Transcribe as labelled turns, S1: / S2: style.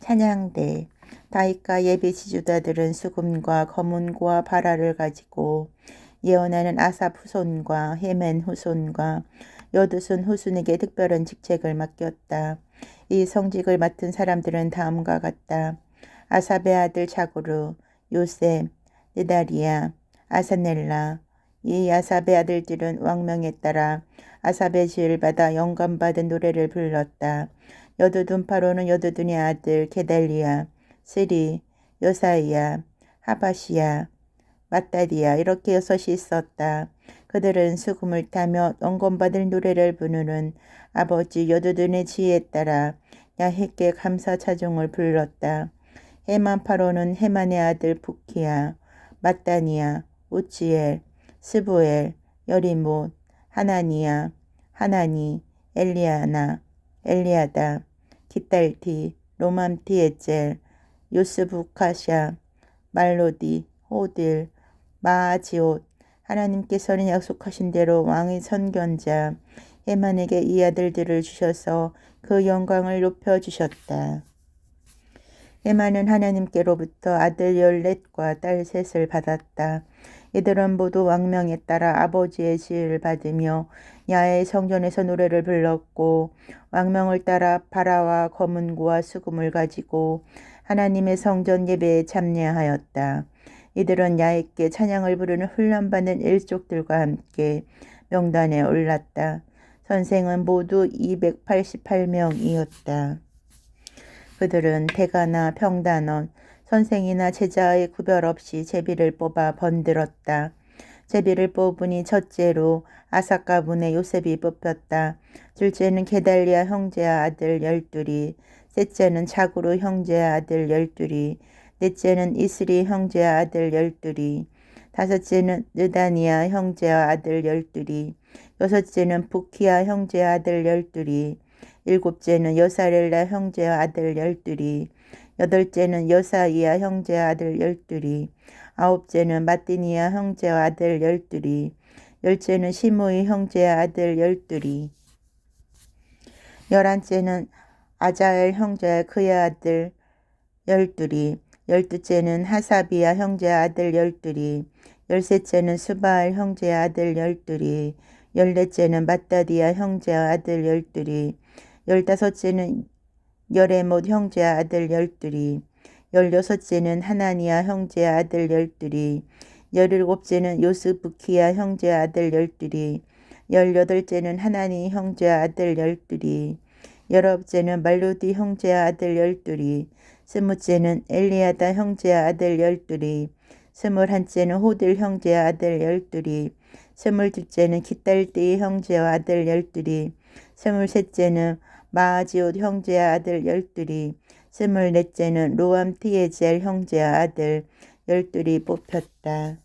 S1: 찬양대 다윗과 예비 지주다들은 수금과 검은고와 바라를 가지고 예언하는 아삽 후손과 헤맨 후손과 여두순 후손에게 특별한 직책을 맡겼다. 이 성직을 맡은 사람들은 다음과 같다. 아삽의 아들 자구르, 요셉, 느다리아, 아사넬라. 이 아삽의 아들들은 왕명에 따라 아삽의 지을 받아 영감받은 노래를 불렀다. 여두둔 파로는 여두둔의 아들 게달리아, 스리, 요사이야, 하바시야, 마따디야 이렇게 여섯이 있었다. 그들은 수금을 타며 영검받을 노래를 부르는 아버지 여두둔의 지혜에 따라 야훼께 감사 차종을 불렀다. 해만 파로는 해만의 아들 부키야, 마따니야, 우치엘, 스부엘, 여리못, 하나니야, 하나니, 엘리아나, 엘리아다, 기딸티, 로맘티 에젤, 요스부카샤, 말로디, 호딜, 마아지옷, 하나님께서는 약속하신 대로 왕의 선견자 해만에게 이 아들들을 주셔서 그 영광을 높여 주셨다. 해만은 하나님께로부터 아들 열넷과 딸 셋을 받았다. 이들은 모두 왕명에 따라 아버지의 지혜를 받으며 야의 성전에서 노래를 불렀고 왕명을 따라 바라와 검은고와 수금을 가지고 하나님의 성전 예배에 참여하였다. 이들은 야훼께 찬양을 부르는 훈련받는 일족들과 함께 명단에 올랐다. 선생은 모두 288명이었다. 그들은 대가나 평단원, 선생이나 제자의 구별 없이 제비를 뽑아 번들었다. 제비를 뽑으니 첫째로 아사가분의 요셉이 뽑혔다. 둘째는 게달리아 형제의 아들 열둘이, 셋째는 자구루 형제의 아들 열둘이, 넷째는 이스리 형제의 아들 열둘이, 다섯째는 느다니아 형제의 아들 열둘이, 여섯째는 부키아 형제의 아들 열둘이, 일곱째는 여사렐라 형제의 아들 열둘이, 여덟째는 여사이아 형제의 아들 열둘이, 아홉째는 마띠니아 형제의 아들 열둘이, 열째는 시므이 형제의 아들 열둘이, 열한째는 아자엘 형제의 그의 아들 열둘이, 열두째는 하사비아 형제의 아들 열둘이, 열셋째는 수바알 형제의 아들 열둘이, 열넷째는 마따디아 형제의 아들 열둘이, 열다섯째는 열에못 형제의 아들 열둘이, 열여섯째는 하나니아 형제의 아들 열둘이, 열일곱째는 요스부키아 형제의 아들 열둘이, 열여덟째는 하나니 형제의 아들 열둘이, 열아홉째는 말루디 형제의 아들 열둘이, 스무째는 엘리아다 형제의 아들 열둘이, 스물한째는 호들 형제의 아들 열둘이, 스물둘째는 기딸띠 형제의 아들 열둘이, 스물셋째는 마아지옷 형제의 아들 열둘이, 스물넷째는 로암티에젤 형제의 아들 열둘이 뽑혔다.